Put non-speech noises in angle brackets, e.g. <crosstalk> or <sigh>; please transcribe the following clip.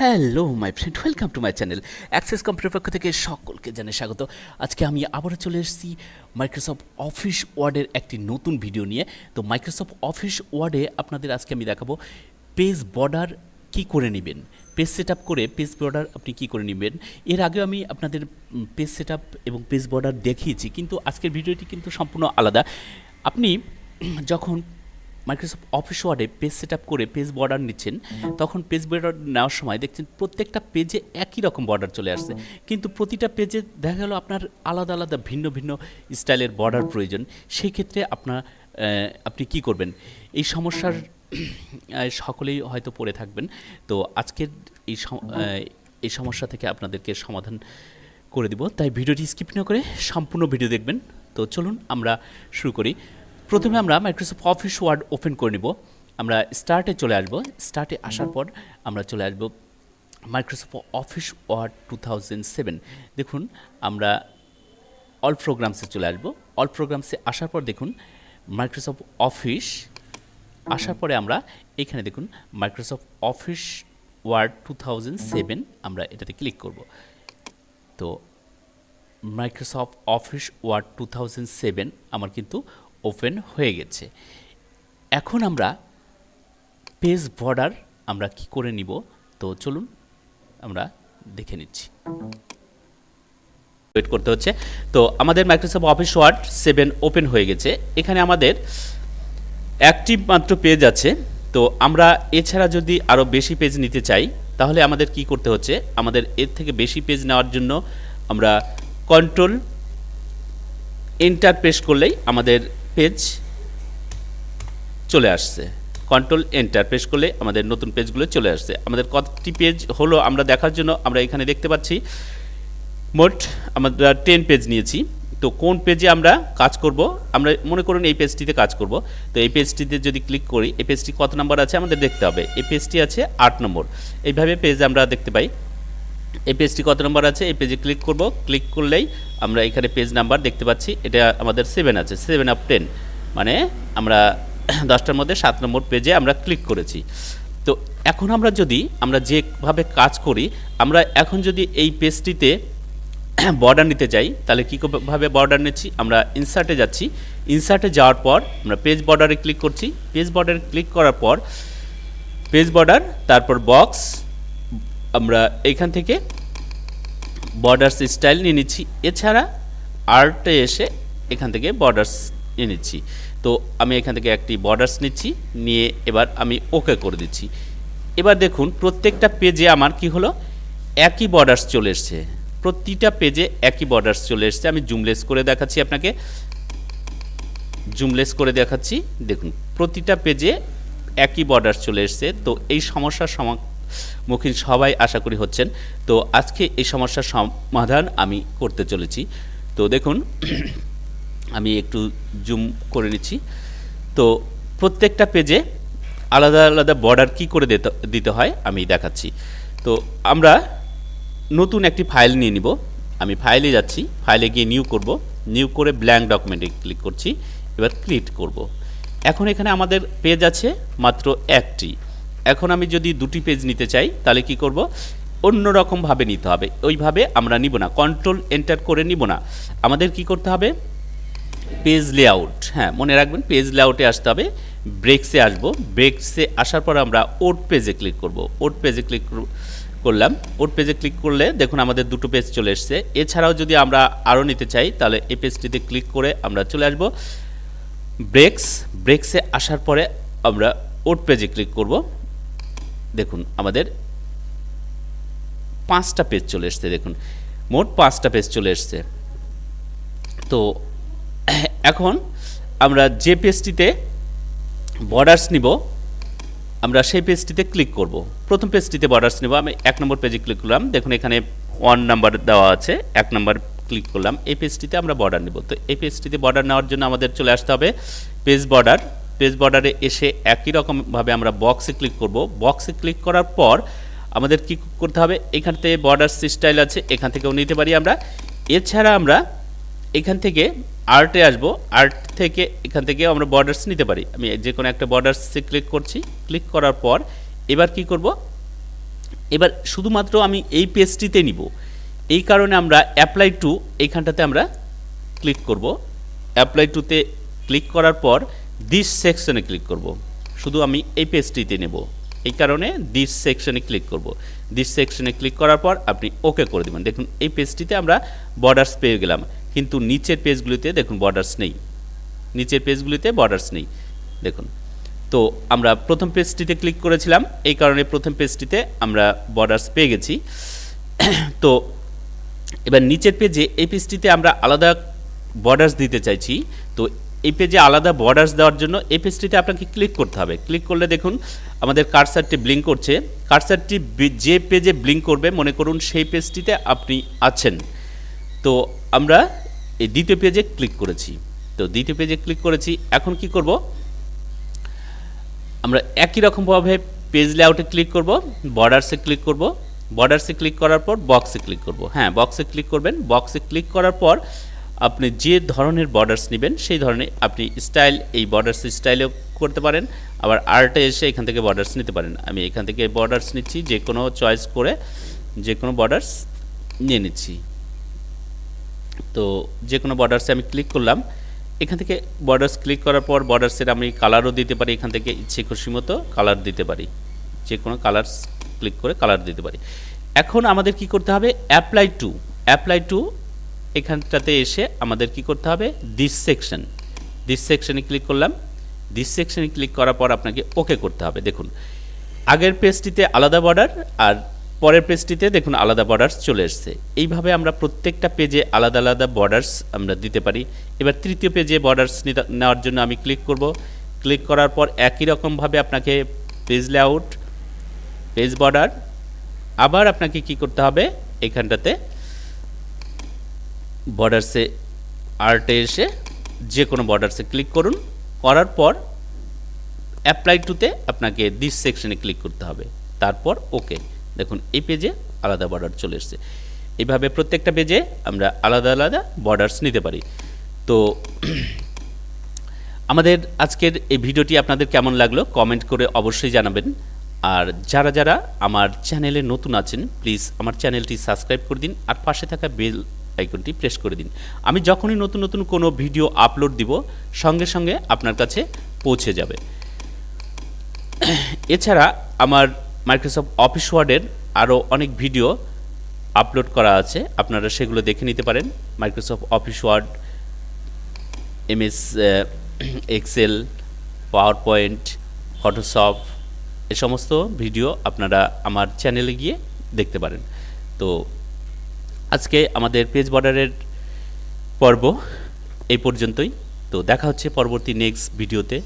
Hello my friend welcome to my channel access computer পক্ষ থেকে সকলকে জানাই স্বাগত। আজকে আমি আবারও চলে এসেছি মাইক্রোসফট অফিস ওয়ার্ডের একটি নতুন ভিডিও নিয়ে। তো মাইক্রোসফট অফিস ওয়ার্ডে আপনাদের আজকে আমি দেখাবো পেজ বর্ডার কি করে নেবেন? পেজ সেট করে পেজ বর্ডার আপনি কি করে নেবেন? এর আগেও আমি আপনাদের পেজ সেট এবং পেজ বর্ডার দেখিয়েছি, কিন্তু আজকের ভিডিওটি কিন্তু সম্পূর্ণ আলাদা। আপনি যখন মাইক্রোসফট অফিস ওয়ার্ডে পেজ সেট করে পেজ বর্ডার নিচ্ছেন। তখন পেজ বর্ডার নেওয়ার সময় দেখছেন প্রত্যেকটা পেজে একই রকম বর্ডার চলে আসছে। কিন্তু প্রতিটা পেজে দেখা গেল আপনার আলাদা আলাদা, ভিন্ন ভিন্ন স্টাইলের বর্ডার প্রয়োজন। সেই ক্ষেত্রে আপনার আপনি কি করবেন? এই সমস্যার সকলেই হয়তো পড়ে থাকবেন। তো আজকের এই এই সমস্যা থেকে আপনাদেরকে সমাধান করে দিব। তাই ভিডিওটি স্কিপ না করে সম্পূর্ণ ভিডিও দেখবেন। তো চলুন আমরা শুরু করি। প্রথমে আমরা মাইক্রোসফট অফিস ওয়ার্ড ওপেন করে নিব। আমরা স্টার্টে চলে আসব। স্টার্টে আসার পর আমরা চলে আসব মাইক্রোসফট অফিস ওয়ার্ড টু দেখুন, আমরা অল প্রোগ্রামসে চলে আসব। অল প্রোগ্রামসে আসার পর দেখুন মাইক্রোসফট অফিস আসার পরে আমরা এখানে দেখুন মাইক্রোসফট অফিস ওয়ার্ড টু আমরা এটাতে ক্লিক করব। তো মাইক্রোসফট অফিস ওয়ার্ড টু আমার কিন্তু ওপেন হয়ে গেছে। এখন আমরা পেজ বর্ডার আমরা কি করে নিব? তো চলুন আমরা দেখে নিচ্ছি। ওয়েট করতে হচ্ছে। তো আমাদের Microsoft office word seven open হয়ে গেছে। এখানে আমাদের অ্যাক্টিভ মাত্র পেজ আছে। তো আমরা এছাড়া যদি আরও বেশি পেজ নিতে চাই, তাহলে আমাদের কি করতে হচ্ছে? আমাদের এর থেকে বেশি পেজ নেওয়ার জন্য আমরা কন্ট্রোল এন্টার প্রেস করলেই আমাদের পেজ চলে আসছে। কন্ট্রোল এন্টার প্রেস করলে আমাদের নতুন পেজগুলো চলে আসছে। আমাদের কতটি পেজ হলো আমরা দেখার জন্য আমরা এখানে দেখতে পাচ্ছি। মোট আমরা টেন পেজ নিয়েছি। তো কোন পেজে আমরা কাজ করব? আমরা মনে করুন এই পেজটিতে কাজ করব। তো এই পেজটিতে যদি ক্লিক করি, এই পেজটি কত নম্বর আছে আমাদের দেখতে হবে। এই পেজটি আছে আট নম্বর এইভাবে পেজ আমরা দেখতে পাই। এই পেজটি কত নম্বর আছে? এই পেজে ক্লিক করব। ক্লিক করলেই আমরা এখানে পেজ নাম্বার দেখতে পাচ্ছি। এটা আমাদের সেভেন আছে। সেভেন অফ টেন মানে আমরা <clears throat> দশটার মধ্যে সাত নম্বর পেজে আমরা ক্লিক করেছি। তো এখন আমরা যদি আমরা যেভাবে কাজ করি, আমরা এখন যদি এই পেজটিতে বর্ডার <clears throat> নিতে চাই তাহলে কীভাবে বর্ডার নিচ্ছি? আমরা ইনসার্টে যাচ্ছি। ইনসার্টে যাওয়ার পর আমরা পেজ বর্ডারে ক্লিক করছি। পেজ বর্ডারে ক্লিক করার পর পেজ বর্ডার তারপর বক্স আমরা এখান থেকে বর্ডার্স স্টাইল নিয়ে নিচ্ছি। এছাড়া আর্টে এসে এখান থেকে বর্ডার্স নিয়ে নিচ্ছি। তো আমি এখান থেকে একটি বর্ডার্স নিচ্ছি, নিয়ে এবার আমি ওকে করে দিচ্ছি। এবার দেখুন, প্রত্যেকটা পেজে আমার কি হলো? একই বর্ডার্স চলে এসছে। প্রতিটা পেজে একই বর্ডার্স চলে এসছে। আমি জুমলেস করে দেখাচ্ছি আপনাকে। জুমলেস করে দেখাচ্ছি। দেখুন, প্রতিটা পেজে একই বর্ডার চলে এসছে। তো এই সমস্যার সম্মুখীন সবাই আশা করি হচ্ছেন। তো আজকে এই সমস্যার সমাধান আমি করতে চলেছি। তো দেখুন, আমি একটু জুম করে নিচ্ছি। তো প্রত্যেকটা পেজে আলাদা আলাদা বর্ডার কি করে দিতে হয় আমি দেখাচ্ছি। তো আমরা নতুন একটি ফাইল নিয়ে নিব। আমি ফাইলে যাচ্ছি ফাইলে গিয়ে নিউ করব। নিউ করে ব্ল্যাঙ্ক ডকুমেন্টে ক্লিক করছি। এবার ক্লিক করব। এখন এখানে আমাদের পেজ আছে মাত্র একটি। এখন আমি যদি দুটি পেজ নিতে চাই, তাহলে কি করব? অন্য রকমভাবে নিতে হবে। ওইভাবে আমরা নিব না। কন্ট্রোল এন্টার করে নিব না। আমাদের কি করতে হবে? পেজ লেআউট হ্যাঁ মনে রাখবেন পেজ লেআউটে আসতে হবে। ব্রেকসে আসব। ব্রেকসে আসার পর আমরা ওট পেজে ক্লিক করব। ওট পেজে ক্লিক করলাম। ওট পেজে ক্লিক করলে দেখুন আমাদের দুটো পেজ চলে এসছে। এছাড়াও যদি আমরা আরও নিতে চাই, তাহলে এই পেজটিতে ক্লিক করে আমরা চলে আসব। ব্রেকস ব্রেকসে আসার পরে আমরা ওট পেজে ক্লিক করব। দেখুন, আমাদের পাঁচটা পেজ চলে এসছে, দেখুন। মোট পাঁচটা পেজ চলে এসছে। তো, এখন আমরা যে পেজটিতে বর্ডার্স নিব, আমরা সেই পেজটিতে ক্লিক করব। প্রথম পেজটিতে বর্ডার্স নেব, আমি এক নম্বর পেজে ক্লিক করলাম। দেখুন, এখানে ওয়ান নাম্বার দেওয়া আছে, এক নাম্বার ক্লিক করলাম। এই পেজটিতে আমরা বর্ডার নেব। তো এই পেজটিতে বর্ডার নেওয়ার জন্য আমাদের চলে আসতে হবে পেজ বর্ডার পেজ বর্ডারে এসে একই রকমভাবে আমরা বক্সে ক্লিক করব। বক্সে ক্লিক করার পর আমাদের কি করতে হবে? এখান থেকে বর্ডার স্টাইল আছে, এখান থেকেও নিতে পারি আমরা। এছাড়া আমরা এখান থেকে আর্টে আসব। আর্ট থেকে এখান থেকে আমরা বর্ডার্স নিতে পারি। আমি যে কোনো একটা বর্ডার্সে ক্লিক করছি। ক্লিক করার পর এবার কি করব? এবার শুধুমাত্র আমি এই পেজটিতে নিব। এই কারণে আমরা অ্যাপ্লাই টু এইখানটাতে আমরা ক্লিক করব। অ্যাপ্লাই টুতে ক্লিক করার পর দিস সেকশনে ক্লিক করব। শুধু আমি এই পেজটিতে নেব। এই কারণে দিস সেকশনে ক্লিক করব। দিস সেকশনে ক্লিক করার পর আপনি ওকে করে দেবেন। দেখুন, এই পেজটিতে আমরা বর্ডার্স পেয়ে গেলাম। কিন্তু নিচের পেজগুলিতে দেখুন বর্ডার্স নেই। নিচের পেজগুলিতে বর্ডার্স নেই। দেখুন, তো আমরা প্রথম পেজটিতে ক্লিক করেছিলাম। এই কারণে প্রথম পেজটিতে আমরা বর্ডার্স পেয়ে গেছি। তো এবার নিচের পেজে এই পেজটিতে আমরা আলাদা বর্ডার্স দিতে চাইছি, তো এই পেজে আলাদা বর্ডার্স দেওয়ার জন্য এই পেজটিতে আপনাকে ক্লিক করতে হবে। ক্লিক করলে দেখুন, আমাদের কার্সারটি ব্লিঙ্ক করছে। কার্সারটি যে পেজে ব্লিঙ্ক করবে, মনে করুন সেই পেজটিতে আপনি আছেন। তো আমরা এই দ্বিতীয় পেজে ক্লিক করেছি। তো দ্বিতীয় পেজে ক্লিক করেছি। এখন কি করব? আমরা একই রকমভাবে পেজ লেআউটে ক্লিক করব বর্ডার্সে ক্লিক করব। বর্ডার্সে ক্লিক করার পর বক্সে ক্লিক করব। হ্যাঁ বক্সে ক্লিক করবেন। বক্সে ক্লিক করার পর আপনি যে ধরনের বর্ডার্স নেবেন, সেই ধরনের আপনি স্টাইল এই বর্ডার্স স্টাইলেও করতে পারেন। আবার আর্টে এসে এখান থেকে বর্ডার্স নিতে পারেন। আমি এখান থেকে বর্ডার্স নিচ্ছি, যে কোনো চয়েস করে, যে কোনো বর্ডার্স নিয়ে নিচ্ছি। তো যে কোনো বর্ডার্সে আমি ক্লিক করলাম। এখান থেকে বর্ডার্স ক্লিক করার পর বর্ডার্সের আমি কালারও দিতে পারি। এখান থেকে ইচ্ছে খুশি মতো কালার দিতে পারি। যে কোনো কালার ক্লিক করে কালার দিতে পারি। এখন আমাদের কি করতে হবে? অ্যাপ্লাই টু অ্যাপ্লাই টু এখানটাতে এসে আমাদের কি করতে হবে? দিস সেকশন দিস সেকশনে ক্লিক করলাম। দিস সেকশনে ক্লিক করার পর আপনাকে ওকে করতে হবে। দেখুন, আগের পেজটিতে আলাদা বর্ডার আর পরের পেজটিতে দেখুন আলাদা বর্ডার্স চলে এসছে। এইভাবে আমরা প্রত্যেকটা পেজে আলাদা আলাদা বর্ডার্স আমরা দিতে পারি। এবার তৃতীয় পেজে বর্ডার্স নেওয়ার জন্য আমি ক্লিক করব। ক্লিক করার পর একই রকমভাবে আপনাকে পেজ লেআউট পেজ বর্ডার আবার আপনাকে কি করতে হবে? এখানটাতে বর্ডার্সে আর্টে এসে যে কোনো বর্ডার্সে ক্লিক করুন, করার পর অ্যাপ্লাই টুতে আপনাকে দিস সেকশনে ক্লিক করতে হবে। তারপর ওকে দেখুন, এই পেজে আলাদা বর্ডার চলে এসছে। এইভাবে প্রত্যেকটা পেজে আমরা আলাদা আলাদা বর্ডার্স নিতে পারি। তো <clears throat> আমাদের আজকের এই ভিডিওটি আপনাদের কেমন লাগল কমেন্ট করে অবশ্যই জানাবেন। আর যারা যারা আমার চ্যানেলে নতুন আছেন প্লিজ আমার চ্যানেলটি সাবস্ক্রাইব করে দিন। আর পাশে থাকা বেল আইকনটি প্রেস করে দিন। আমি যখনই নতুন নতুন কোনো ভিডিও আপলোড দিব, সঙ্গে সঙ্গে আপনার কাছে পৌঁছে যাবে। এছাড়া আমার মাইক্রোসফট অফিস ওয়ার্ডের আরও অনেক ভিডিও আপলোড করা আছে। আপনারা সেগুলো দেখে নিতে পারেন। Microsoft office word MS Excel power point Photoshop এ সমস্ত ভিডিও আপনারা আমার চ্যানেলে গিয়ে দেখতে পারেন। তো আজকে আমাদের পেজ বর্ডারের পর্ব এই পর্যন্তই। তো দেখা হচ্ছে পরবর্তী নেক্সট ভিডিওতে